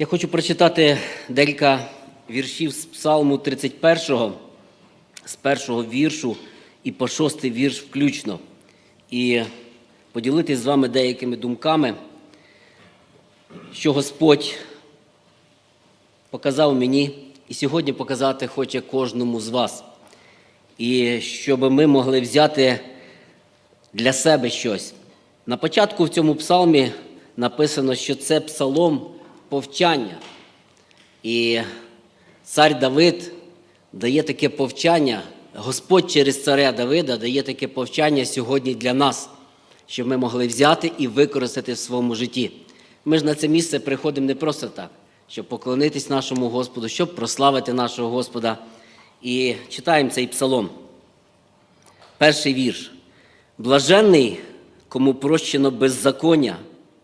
Я хочу прочитати декілька віршів з Псалму 31, з першого віршу і по шостий вірш включно. І поділитись з вами деякими думками, що Господь показав мені і сьогодні показати хоче кожному з вас. І щоб ми могли взяти для себе щось. На початку в цьому псалмі написано, що це псалом повчання. І цар Давид дає таке повчання, Господь через царя Давида дає таке повчання сьогодні для нас, щоб ми могли взяти і використати в своєму житті. Ми ж на це місце приходимо не просто так, щоб поклонитись нашому Господу, щоб прославити нашого Господа. І читаємо цей псалом. Перший вірш. Блаженний, кому прощено беззаконня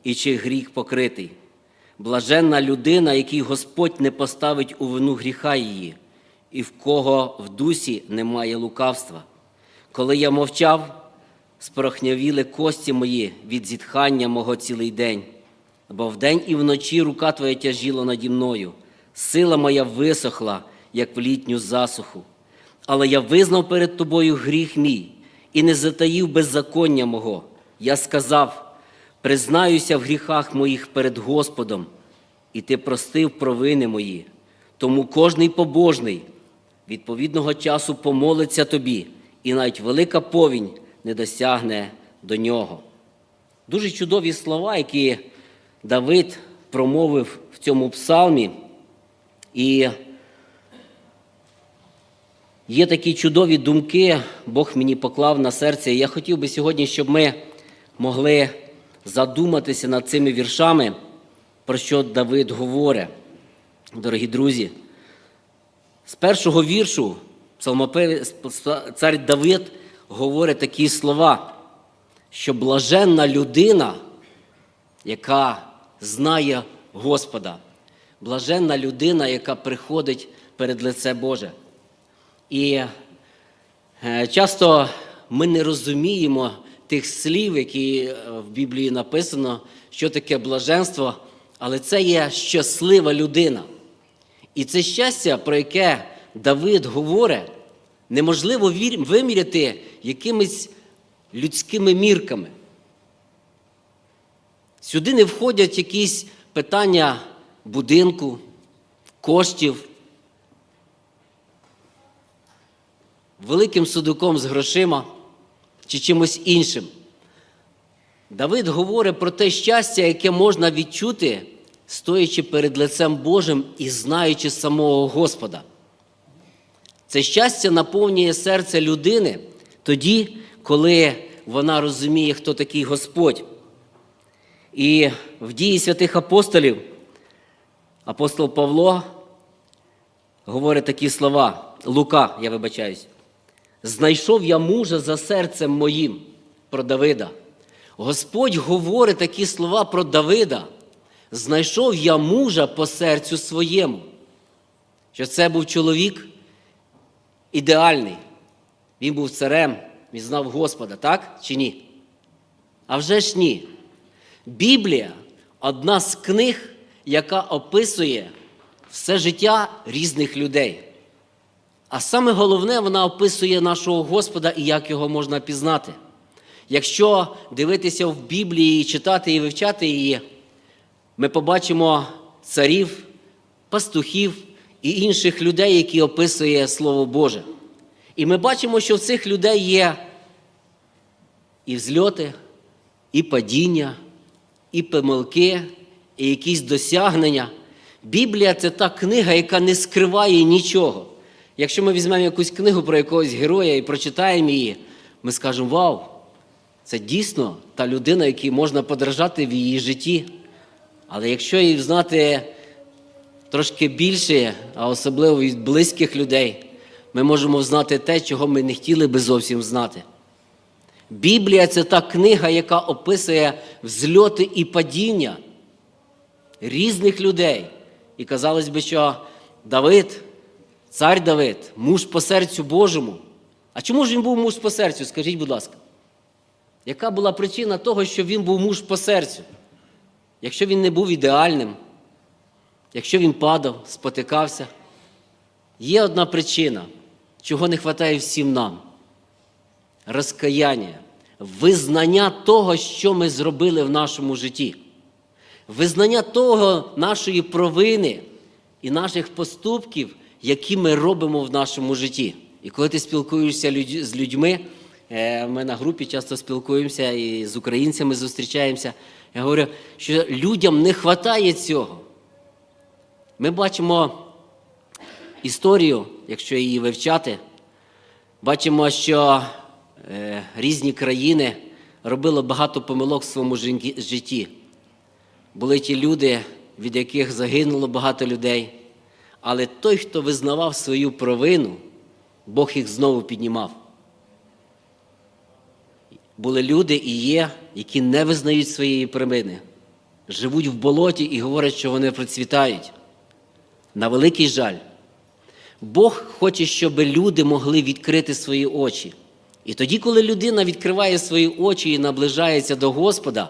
і чи гріх покритий. Блаженна людина, якій Господь не поставить у вину гріха її, і в кого в дусі немає лукавства. Коли я мовчав, спорохнявіли кості мої від зітхання мого цілий день, бо вдень і вночі рука твоя тяжіла наді мною, сила моя висохла, як в літню засуху. Але я визнав перед тобою гріх мій і не затаїв беззаконня мого. Я сказав: признаюся в гріхах моїх перед Господом, і ти простив провини мої. Тому кожний побожний відповідного часу помолиться тобі, і навіть велика повінь не досягне до нього. Дуже чудові слова, які Давид промовив в цьому псалмі. І Є такі чудові думки, Бог мені поклав на серце. І я хотів би сьогодні, щоб ми могли задуматися над цими віршами, про що Давид говорить. Дорогі друзі, з першого віршу цар Давид говорить такі слова, що блаженна людина, яка знає Господа, блаженна людина, яка приходить перед лице Боже. І е, часто ми не розуміємо тих слів, які е, в Біблії написано, що таке блаженство, але це є щаслива людина. І це щастя, про яке Давид говорить, неможливо виміряти якимись людськими мірками. Сюди не входять якісь питання будинку, коштів, великим судуком з грошима чи чимось іншим. Давид говорить про те щастя, яке можна відчути, стоячи перед лицем Божим і знаючи самого Господа. Це щастя наповнює серце людини тоді, коли вона розуміє, хто такий Господь. І в дії святих апостолів апостол Павло говорить такі слова, Лука, я вибачаюсь. Знайшов я мужа за серцем моїм про Давида. Господь говорить такі слова про Давида. Знайшов я мужа по серцю своєму. Що це був чоловік ідеальний. Він був царем, він знав Господа, так чи ні? А вже ж ні. Біблія одна з книг, яка описує все життя різних людей. А саме головне, вона описує нашого Господа і як його можна пізнати. Якщо дивитися в Біблії, читати і вивчати її, ми побачимо царів, пастухів і інших людей, які описує Слово Боже. І ми бачимо, що в цих людей є і взльоти, і падіння, і помилки, і якісь досягнення. Біблія це та книга, яка не скриває нічого. Якщо ми візьмемо якусь книгу про якогось героя і прочитаємо її, ми скажемо: Вау, це дійсно та людина, якій можна подражати в її житті. Але якщо її знати трошки більше, а особливо від близьких людей, ми можемо знати те, чого ми не хотіли би зовсім знати. Біблія це та книга, яка описує взльоти і падіння різних людей. І казалось би, що Давид, цар Давид, муж по серцю Божому. А чому ж він був муж по серцю? Скажіть, будь ласка. Яка була причина того, що він був муж по серцю? Якщо він не був ідеальним, якщо він падав, спотикався, є одна причина, чого не вистачає всім нам розкаяння, визнання того, що ми зробили в нашому житті, визнання того нашої провини і наших поступків, які ми робимо в нашому житті. І коли ти спілкуєшся з людьми, е, ми на групі часто спілкуємося і з українцями зустрічаємося. Я говорю, що людям не вистачає цього. Ми бачимо історію, якщо її вивчати, бачимо, що е, різні країни робили багато помилок в своєму житті. Були ті люди, від яких загинуло багато людей. Але той, хто визнавав свою провину, Бог їх знову піднімав. Були люди і є, які не визнають своєї провини, живуть в болоті і говорять, що вони процвітають. На великий жаль. Бог хоче, щоб люди могли відкрити свої очі. І тоді, коли людина відкриває свої очі і наближається до Господа,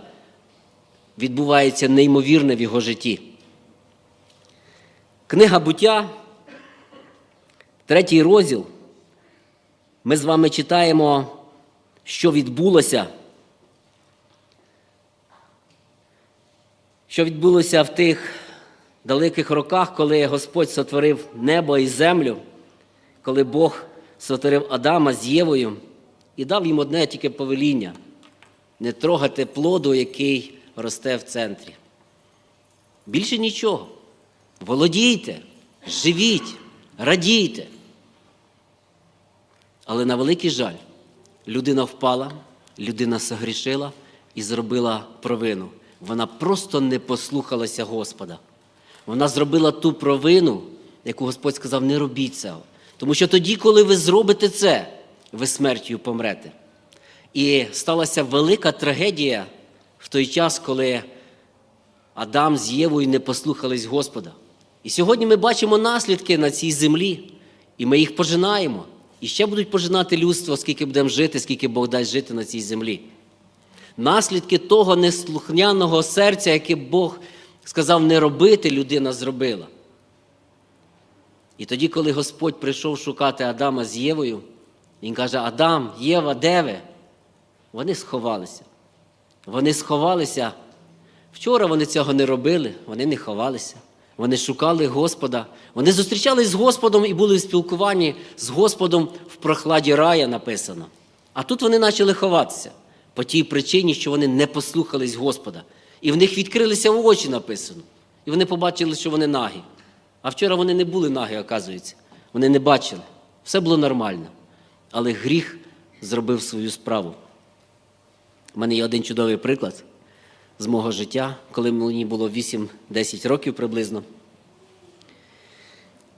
відбувається неймовірне в його житті. Книга буття, третій розділ. Ми з вами читаємо, що відбулося. Що відбулося в тих далеких роках, коли Господь сотворив небо і землю, коли Бог сотворив Адама з Євою і дав їм одне тільки повеління не трогати плоду, який росте в центрі. Більше нічого. Володійте, живіть, радійте. Але на великий жаль, людина впала, людина согрішила і зробила провину. Вона просто не послухалася Господа. Вона зробила ту провину, яку Господь сказав, не робіть цього. Тому що тоді, коли ви зробите це, ви смертю помрете. І сталася велика трагедія в той час, коли Адам з Євою не послухались Господа. І сьогодні ми бачимо наслідки на цій землі, і ми їх пожинаємо. І ще будуть пожинати людство, скільки будемо жити, скільки Бог дасть жити на цій землі. Наслідки того неслухняного серця, яке Бог сказав не робити, людина зробила. І тоді, коли Господь прийшов шукати Адама з Євою, він каже: Адам, Єва, де ви? Вони сховалися. Вони сховалися. Вчора вони цього не робили, вони не ховалися. Вони шукали Господа. Вони зустрічались з Господом і були в спілкуванні з Господом в прохладі рая написано. А тут вони почали ховатися по тій причині, що вони не послухались Господа. І в них відкрилися очі написано. І вони побачили, що вони нагі. А вчора вони не були нагі, оказується. Вони не бачили. Все було нормально. Але гріх зробив свою справу. У мене є один чудовий приклад з мого життя, коли мені було 8-10 років приблизно.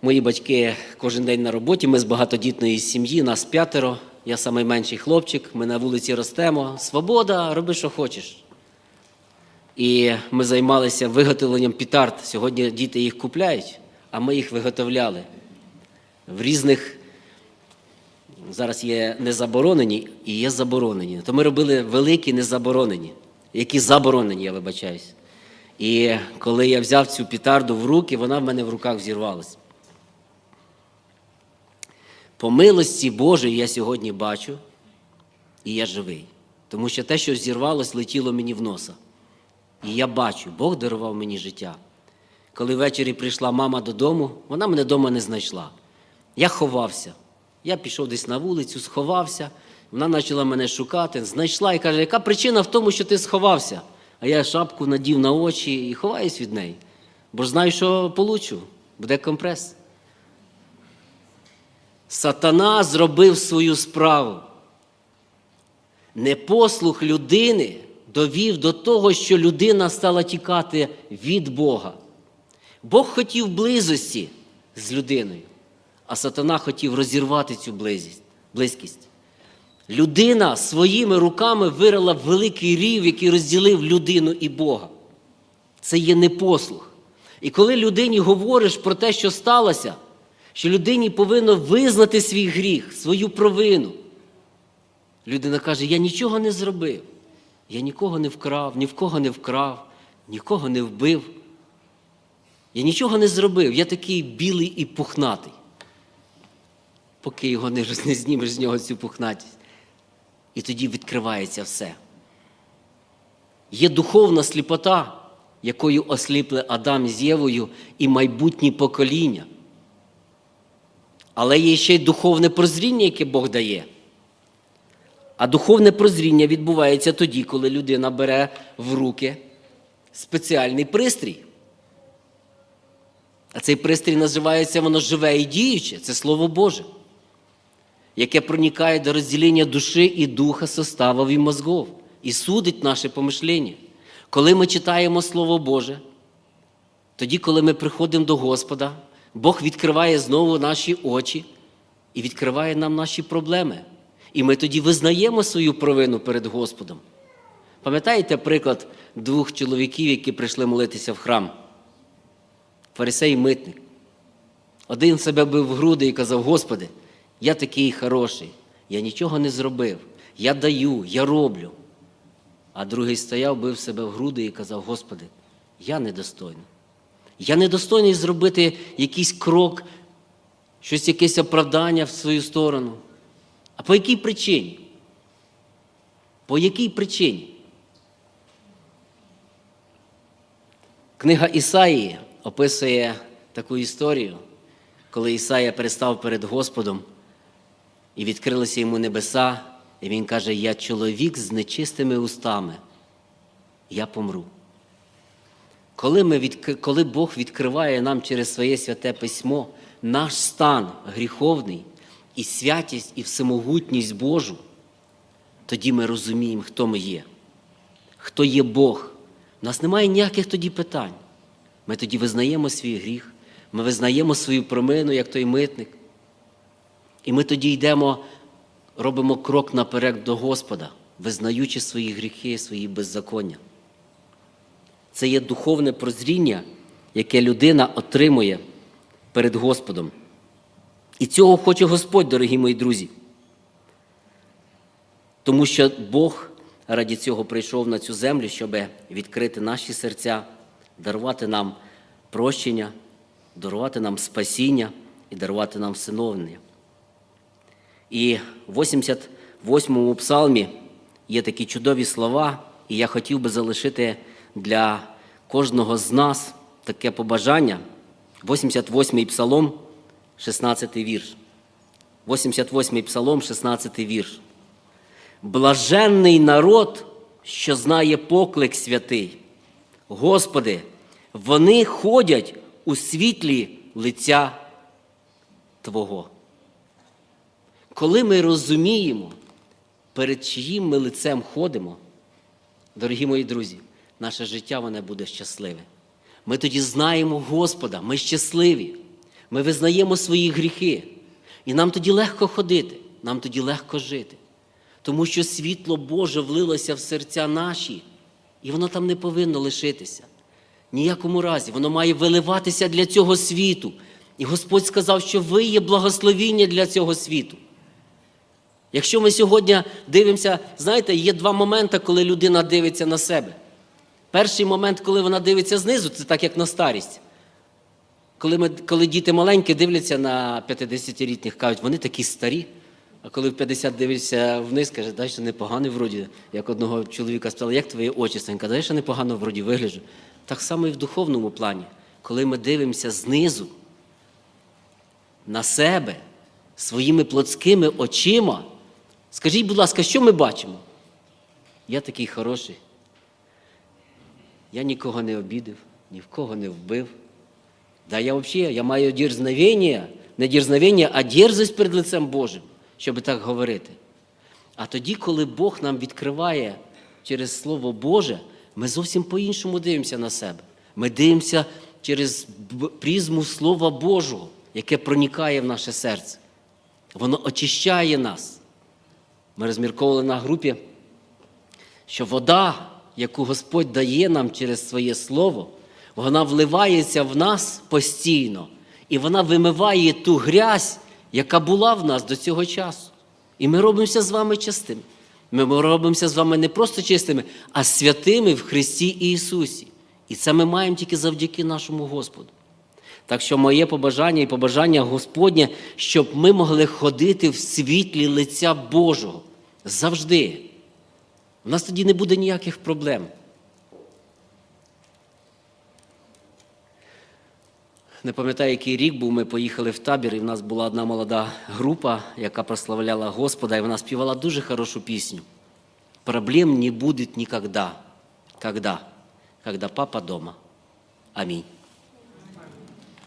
Мої батьки кожен день на роботі, ми з багатодітної сім'ї, нас п'ятеро, я найменший хлопчик, ми на вулиці ростемо. Свобода, роби, що хочеш. І ми займалися виготовленням пітард. Сьогодні діти їх купляють, а ми їх виготовляли в різних. Зараз є незаборонені і є заборонені. То ми робили великі незаборонені, які заборонені, я вибачаюсь. І коли я взяв цю пітарду в руки, вона в мене в руках взірвалася. По милості Божої я сьогодні бачу, і я живий. Тому що те, що зірвалось, летіло мені в носа. І я бачу, Бог дарував мені життя. Коли ввечері прийшла мама додому, вона мене вдома не знайшла. Я ховався. Я пішов десь на вулицю, сховався. Вона почала мене шукати, знайшла і каже, яка причина в тому, що ти сховався? А я шапку надів на очі і ховаюсь від неї. Бо ж знаю, що получу, буде компрес. Сатана зробив свою справу. Непослух людини довів до того, що людина стала тікати від Бога. Бог хотів близості з людиною, а сатана хотів розірвати цю близькість. Людина своїми руками вирила великий рів, який розділив людину і Бога. Це є непослух. І коли людині говориш про те, що сталося, що людині повинно визнати свій гріх, свою провину. Людина каже: Я нічого не зробив, я нікого не вкрав, ні в кого не вкрав, нікого не вбив. Я нічого не зробив, я такий білий і пухнатий. Поки його не, знімеш з нього цю пухнатість. І тоді відкривається все. Є духовна сліпота, якою осліпли Адам з Євою і майбутні покоління. Але є ще й духовне прозріння, яке Бог дає. А духовне прозріння відбувається тоді, коли людина бере в руки спеціальний пристрій. А цей пристрій називається воно живе і діюче, це Слово Боже, яке проникає до розділення душі і духа, составів і мозгов, і судить наше помишлення. Коли ми читаємо Слово Боже, тоді, коли ми приходимо до Господа, Бог відкриває знову наші очі і відкриває нам наші проблеми. І ми тоді визнаємо свою провину перед Господом. Пам'ятаєте приклад двох чоловіків, які прийшли молитися в храм? Фарисей і митник. Один себе бив в груди і казав: Господи, я такий хороший, я нічого не зробив, я даю, я роблю. А другий стояв, бив себе в груди і казав: Господи, я недостойний. Я недостойний зробити якийсь крок, щось якесь оправдання в свою сторону. А по якій причині? По якій причині? Книга Ісаїї описує таку історію, коли Ісая перестав перед Господом і відкрилися йому небеса, і він каже: Я чоловік з нечистими устами, я помру. Коли, ми відк... Коли Бог відкриває нам через своє святе письмо наш стан гріховний і святість, і всемогутність Божу, тоді ми розуміємо, хто ми є, хто є Бог. У нас немає ніяких тоді питань. Ми тоді визнаємо свій гріх, ми визнаємо свою промину, як той митник. І ми тоді йдемо, робимо крок наперед до Господа, визнаючи свої гріхи, свої беззаконня. Це є духовне прозріння, яке людина отримує перед Господом. І цього хоче Господь, дорогі мої друзі. Тому що Бог раді цього прийшов на цю землю, щоб відкрити наші серця, дарувати нам прощення, дарувати нам спасіння і дарувати нам всиновлення. І в 88-му псалмі є такі чудові слова, і я хотів би залишити для кожного з нас таке побажання. 88-й псалом, 16-й вірш. 88-й псалом, 16-й вірш. Блаженний народ, що знає поклик святий. Господи, вони ходять у світлі лиця Твого. Коли ми розуміємо, перед чиїм ми лицем ходимо, дорогі мої друзі, наше життя воно буде щасливе. Ми тоді знаємо Господа, ми щасливі, ми визнаємо свої гріхи. І нам тоді легко ходити, нам тоді легко жити. Тому що світло Боже влилося в серця наші, і воно там не повинно лишитися. Ніякому разі, воно має виливатися для цього світу. І Господь сказав, що ви є благословіння для цього світу. Якщо ми сьогодні дивимося, знаєте, є два моменти, коли людина дивиться на себе. Перший момент, коли вона дивиться знизу, це так як на старість. Коли ми, коли діти маленькі дивляться на 50-літніх, кажуть, вони такі старі. А коли в 50 дивишся вниз, каже, дай що непоганий вроді. Як одного чоловіка спитали, як твої очі? Каже, дай що непогано вроді вигляджу. Так само і в духовному плані. Коли ми дивимося знизу на себе своїми плотськими очима, скажіть, будь ласка, що ми бачимо? Я такий хороший. Я нікого не обідав, ні в кого не вбив. Да я взагалі, я маю дірзновення, не дірзновення, а дерзость перед лицем Божим, щоб так говорити. А тоді, коли Бог нам відкриває через Слово Боже, ми зовсім по-іншому дивимося на себе. Ми дивимося через призму Слова Божого, яке проникає в наше серце. Воно очищає нас. Ми розмірковували на групі, що вода, яку Господь дає нам через своє Слово, вона вливається в нас постійно, і вона вимиває ту грязь, яка була в нас до цього часу. І ми робимося з вами чистими. Ми робимося з вами не просто чистими, а святими в Христі Ісусі. І це ми маємо тільки завдяки нашому Господу. Так що моє побажання і побажання Господнє, щоб ми могли ходити в світлі лиця Божого завжди. У нас тоді не буде ніяких проблем. Не пам'ятаю, який рік був, ми поїхали в табір, і в нас була одна молода група, яка прославляла Господа, і вона співала дуже хорошу пісню. Проблем не будет никогда. Когда? Когда папа дома. Аминь.